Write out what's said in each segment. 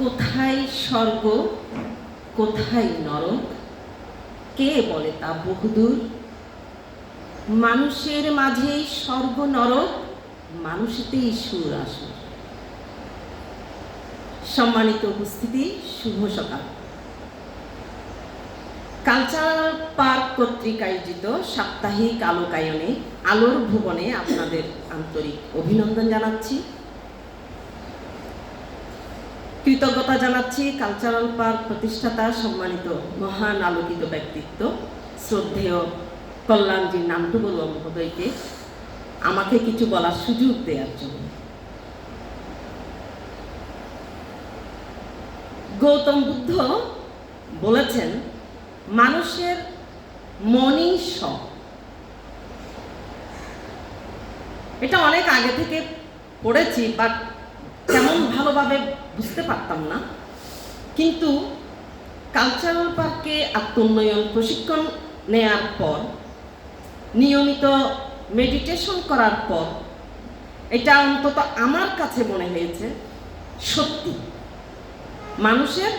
কোথায় স্বর্গ, কোথায় নরক? কে বলে তা বহুদূর? মানুষের মাঝেই স্বর্গ, নরক, মানুষেতেই সুর আসর। সম্মানিত উপস্থিতি, শুভ সকাল। কালচারাল পার্ক কর্তৃক আয়োজিত সাপ্তাহিক আলোকায়নে, আলোর ভুবনে আপনাদের আন্তরিক অভিনন্দন জানাচ্ছি। কৃতজ্ঞতা জানাচ্ছি কালচারাল পার্ক প্রতিষ্ঠাতা সম্মানিত মহান আলোকিত ব্যক্তিত্ব, শ্রদ্ধেয় কল্যাণজি নামটু বড়ুয়া মহোদয়কে। আমাকে কিছু বলার সুযোগ দেওয়ার জন্য। গৌতম বুদ্ধ বলেছেন, মানুষের মনই সব। এটা অনেক আগে থেকে পড়েছি বাট তেমন ভালোভাবে বুঝতে পারতাম না। কিন্তু কালচারাল পার্কে আত্মোন্নয়ন প্রশিক্ষণ নেয়ার পর, নিয়মিত মেডিটেশন করার পর, এটা অন্তত আমার কাছে মনে হয়েছে সত্যি। মানুষের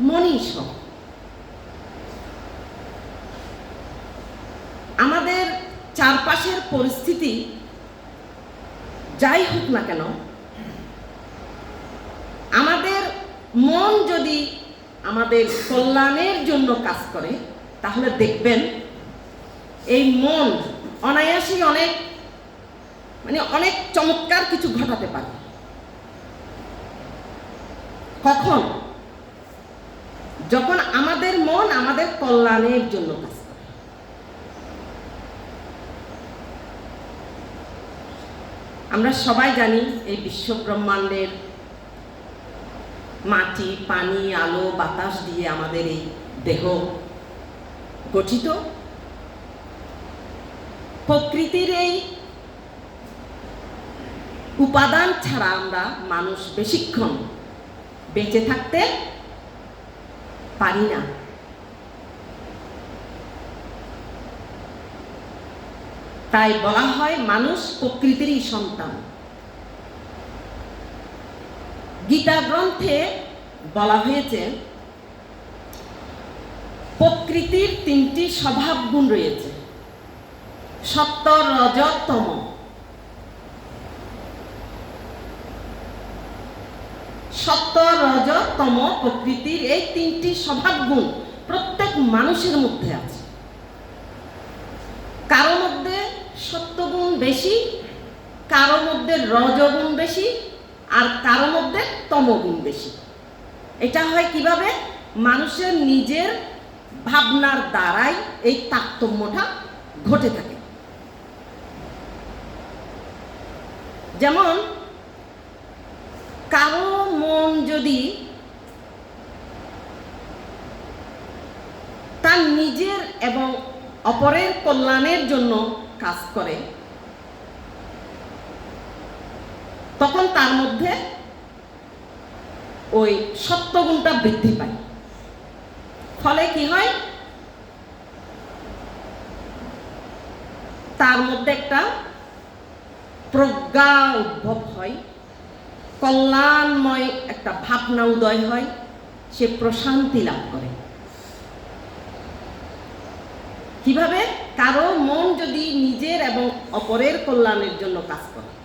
মনই সব। আমাদের চারপাশের পরিস্থিতি যাই হোক না কেন আমাদের মন যদি আমাদের কল্যাণের জন্য কাজ করে, তাহলে দেখবেন এই মন অনায়াসেই অনেক মানে অনেক চমৎকার কিছু ঘটাতে পারে। কখন? যখন আমাদের মন আমাদের কল্যাণের জন্য কাজ করে। আমরা সবাই জানি এই বিশ্ব ব্রহ্মাণ্ডের মাটি, পানি, আলো, বাতাস দিয়ে আমাদের এই দেহ গঠিত। প্রকৃতির এই উপাদান ছাড়া আমরা মানুষ বেশিক্ষণ বেঁচে থাকতে পারি না। তাই বলা হয় মানুষ প্রকৃতিরই সন্তান। গীতা গ্রন্থে বলা হয়েছে, প্রকৃতির তিনটি স্বভাব গুণ রয়েছে। সত্য রজতম সত্য রজতম প্রকৃতির এই তিনটি স্বভাব গুণ প্রত্যেক মানুষের মধ্যে আছে। কারও মধ্যে সত্যগুণ বেশি, কারও মধ্যে রজগুণ বেশি আর কারও মধ্যে তমগুণ বেশি। এটা হয় কীভাবে? মানুষের নিজের ভাবনার দ্বারাই এই তারতম্যটা ঘটে থাকে। যেমন, কারও মন যদি তার নিজের এবং অপরের কল্যাণের জন্য কাজ করে তখন তার মধ্যে ওই সত্যগুণটা বৃদ্ধি পায়। ফলে কি হয়? তার মধ্যে একটা প্রজ্ঞা উদ্ভব হয়। কল্যাণময় একটা ভাবনা উদয় হয়। সে প্রশান্তি লাভ করে। কীভাবে? কারও মন যদি নিজের এবং অপরের কল্যাণের জন্য কাজ করে।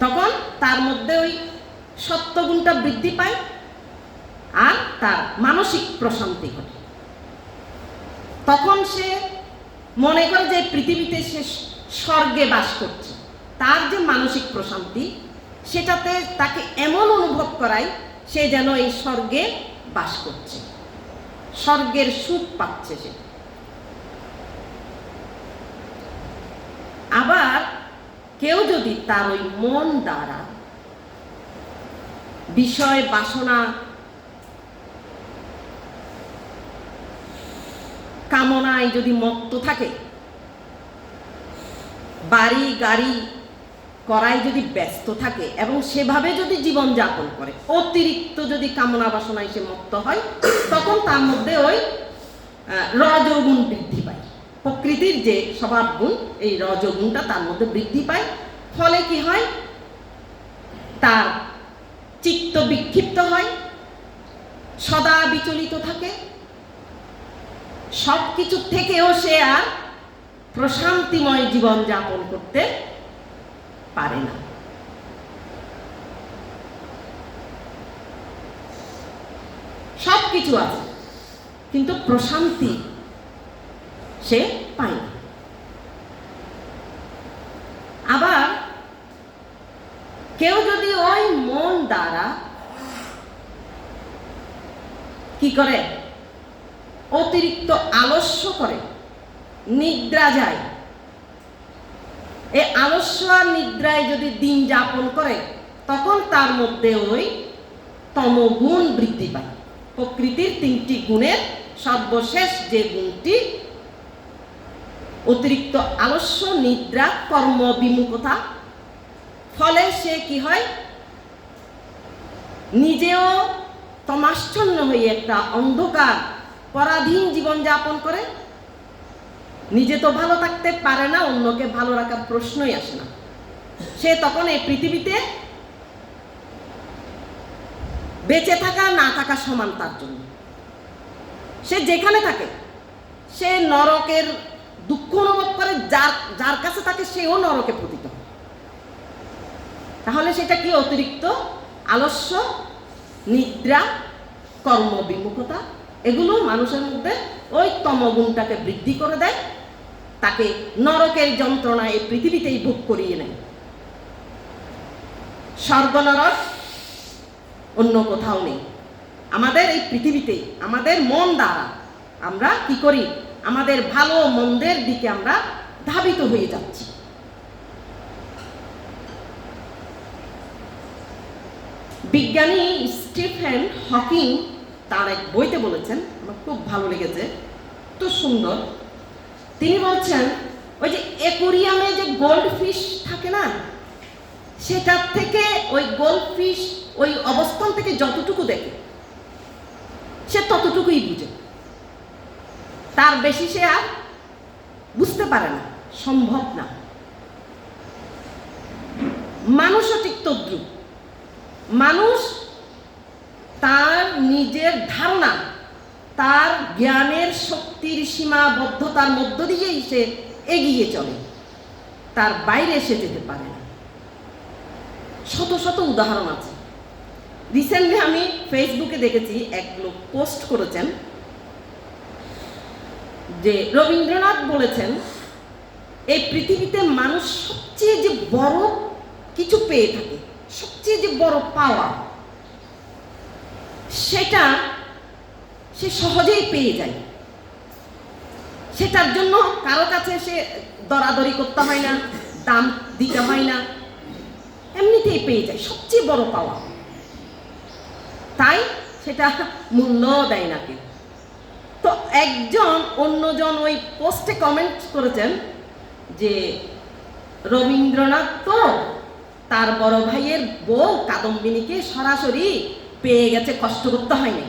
তখন তার মধ্যে ওই সত্যগুণটা বৃদ্ধি পায় আর তার মানসিক প্রশান্তি ঘটে। তখন সে মনে করে যে পৃথিবীতে সে স্বর্গে বাস করছে। তার যে মানসিক প্রশান্তি, সেটাতে তাকে এমন অনুভব করায় সে যেন এই স্বর্গে বাস করছে। স্বর্গের সুখ পাচ্ছে সে আবার কেউ যদি তার ওই মন দ্বারা বিষয়, বাসনা, কামনায় যদি মত্ত থাকে, বাড়ি, গাড়ি করায় যদি ব্যস্ত থাকে এবং সেভাবে যদি জীবন যাপন করে, অতিরিক্ত যদি কামনা, বাসনায় সে মত্ত হয়, তখন তার মধ্যে ওই রজগুণ বৃদ্ধি প্রকৃতির যে স্বভাব গুণ, এই রজগুণটা তার মধ্যে বৃদ্ধি পায়। ফলে কি হয়? তার চিত্ত বিক্ষিপ্ত হয়, সদা বিচলিত থাকে। সব কিছু থেকেও সে আর প্রশান্তিময় জীবন যাপন করতে পারে না। সব কিছু আছে, কিন্তু প্রশান্তি সে পায় আবার কেউ যদি ওই মন দ্বারা কি করে? অতিরিক্ত আলস্য করে, নিদ্রা যায়। এই আলস্য আর নিদ্রায় যদি দিন যাপন করে, তখন তার মধ্যে ওই তমগুণ বৃদ্ধি পায়। প্রকৃতির তিনটি গুণের সর্বশেষ যে গুণটি অতিরিক্ত আলস্য, নিদ্রা, কর্ম বিমুখতা। ফলে সে কি হয়? নিজেও তমাশ্চন্য হয়ে একটা অন্ধকার, পরাধীন জীবন যাপন করে। নিজে তো ভালো থাকতে পারে না, অন্যকে ভালো রাখার প্রশ্নই আসে না। সে তখন এই পৃথিবীতে বেঁচে থাকা, না থাকা সমান তার জন্য। সে যেখানে থাকে, সে নরকের দুঃখ অনুভব করে, যার যার কাছে থাকে সেও নরকে পতিত। তাহলে সেটা কি? অতিরিক্ত আলস্য, নিদ্রা, কর্মবিমুখতা, এগুলো মানুষের মধ্যে ওই তমগুণটাকে বৃদ্ধি করে দেয়, তাকে নরকের যন্ত্রণা এই পৃথিবীতেই ভোগ করিয়ে নেয়। স্বর্গ নরক অন্য কোথাও নেই। আমাদের এই পৃথিবীতেই আমাদের মন দ্বারা আমরা কি করি? আমাদের ভালো মন্দের দিকে আমরা ধাবিত হয়ে যাচ্ছি। বিজ্ঞানী স্টিফেন হকিং তার এক বইতে বলেছেন, আমার খুব ভালো লেগেছে তো সুন্দর। তিনি বলছেন, ওই যে অ্যাকোরিয়ামে যে গোল্ড ফিশ থাকে না, সেটার থেকে ওই গোল্ড ফিশ ওই অবস্থান থেকে যতটুকু দেখে, সে ততটুকুই বুঝে। তার বেশি সে আর বুঝতে পারে না, সম্ভব না। মানুষও ঠিক তদ্রুপ। মানুষ তার নিজের ধারণা, তার জ্ঞানের শক্তির সীমাবদ্ধতার মধ্য দিয়েই সে এগিয়ে চলে। তার বাইরে সে যেতে পারে না। শত শত উদাহরণ আছে। রিসেন্টলি আমি ফেসবুকে দেখেছি, এক লোক পোস্ট করেছেন যে রবীন্দ্রনাথ বলেছেন, এই পৃথিবীতে মানুষ সবচেয়ে যে বড় কিছু পেয়ে থাকে, সবচেয়ে যে বড় পাওয়া, সেটা সে সহজেই পেয়ে যায়। সেটার জন্য কারও কাছে সে দরাদরি করতে হয় না, দাম দিতে হয় না, এমনিতেই পেয়ে যায়, সবচেয়ে বড় পাওয়া। তাই সেটা মূল্য দেয় না কেউ। তো একজন অন্যজন ওই পোস্টে কমেন্ট করেছেন যে, রবীন্দ্রনাথ তো তার বড় ভাইয়ের বউ কাদম্বিনীকে সরাসরি পেয়ে গেছে, কষ্ট করতে হয়নি।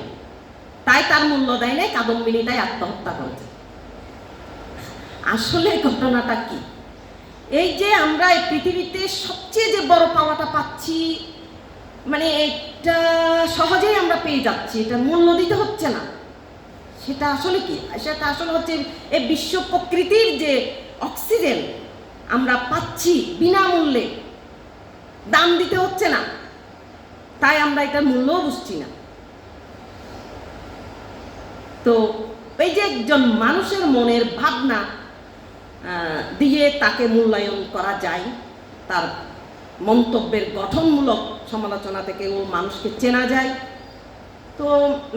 তাই তার মূল্য দেয় নাই কাদম্বিনীটাই আত্মহত্যা করেছে। আসলে ঘটনাটা কি? এই যে আমরা এই পৃথিবীতে সবচেয়ে যে বড় পাওয়াটা পাচ্ছি মানে এটা সহজেই আমরা পেয়ে যাচ্ছি এটা মূল্য দিতে হচ্ছে না। সেটা আসলে কি? সেটা আসলে হচ্ছে এই বিশ্ব প্রকৃতির যে অক্সিজেন আমরা পাচ্ছি বিনামূল্যে, দাম দিতে হচ্ছে না। তাই আমরা এটার মূল্যও বুঝছি না। তো এই যে একজন মানুষের মনের ভাবনা দিয়ে তাকে মূল্যায়ন করা যায়, তার মন্তব্যের গঠনমূলক সমালোচনা থেকে ও মানুষকে চেনা যায়। তো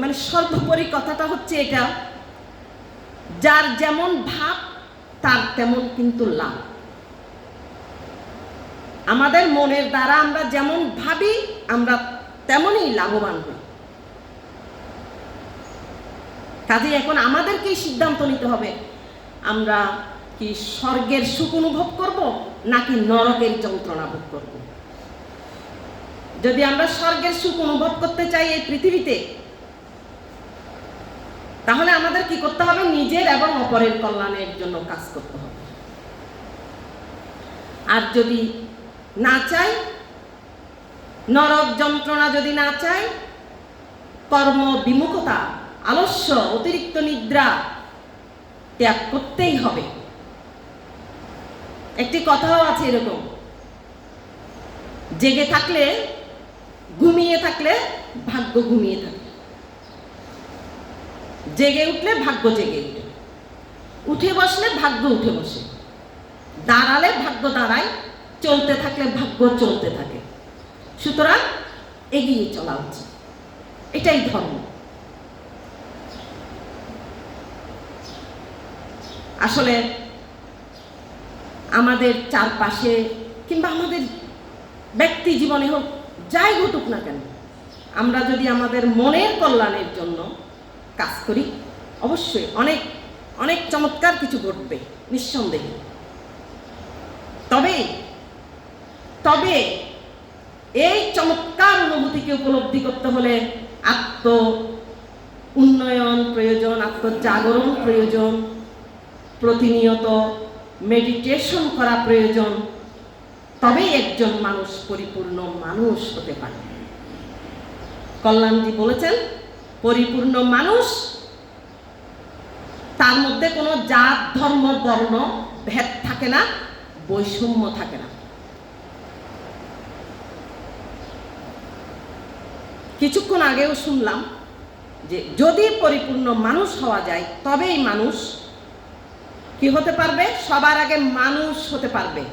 মানে সর্বোপরি কথাটা হচ্ছে এটা, যার যেমন ভাব, তার তেমন কিন্তু লাভ। আমাদের মনের দ্বারা আমরা যেমন ভাবি, আমরা তেমনই লাভবান হই। কাজে এখন আমাদেরকেই সিদ্ধান্ত নিতে হবে, আমরা কি স্বর্গের সুখ অনুভব করব, নাকি নরকের যন্ত্রণা ভোগ করব? যদি আমরা স্বর্গের সুখ অনুভব করতে চাই এই পৃথিবীতে, তাহলে আমাদের কি করতে হবে? নিজের এবং অপরের কল্যাণের জন্য কাজ করতে হবে। আর যদি না চাই, নরক যন্ত্রণা যদি না চায় কর্ম বিমুখতা, আলস্য, অতিরিক্ত নিদ্রা ত্যাগ করতেই হবে। একটি কথাও আছে এরকম, জেগে থাকলে ঘুমিয়ে থাকলে ভাগ্য ঘুমিয়ে থাকে। জেগে উঠলে ভাগ্য জেগে উঠে। উঠে বসলে ভাগ্য উঠে বসে। দাঁড়ালে ভাগ্য দাঁড়ায়, চলতে থাকলে ভাগ্য চলতে থাকে। সুতরাং এগিয়ে চলা উচিত। এটাই ধর্ম। আসলে আমাদের চারপাশে কিংবা আমাদের ব্যক্তি জীবনে হোক যাই ঘটুক না কেন, আমরা যদি আমাদের মনের কল্যাণের জন্য কাজ করি, অবশ্যই অনেক অনেক চমৎকার কিছু ঘটবে, নিঃসন্দেহে। তবে তবে এই চমৎকার অনুভূতিকে উপলব্ধি করতে হলে আত্ম উন্নয়ন প্রয়োজন, আত্মজাগরণ প্রয়োজন, প্রতিনিয়ত মেডিটেশন করা প্রয়োজন তবেই একজন মানুষ পরিপূর্ণ মানুষ হতে পারে। কল্যাণজি বলেছেন, পরিপূর্ণ মানুষ, তার মধ্যে কোনো জাত, ধর্ম, বর্ণ, ভেদ থাকে না, বৈষম্য থাকে না। কিছুক্ষণ আগেও শুনলাম যে যদি পরিপূর্ণ মানুষ হওয়া যায়, তবেই মানুষ কি হতে পারবে? সবার আগে মানুষ হতে পারবে।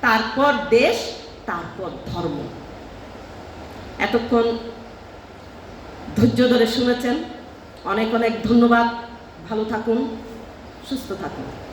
তারপর দেশ, তারপর ধর্ম। এতক্ষণ ধৈর্য ধরে শুনেছেন। অনেক অনেক ধন্যবাদ। ভালো থাকুন, সুস্থ থাকুন।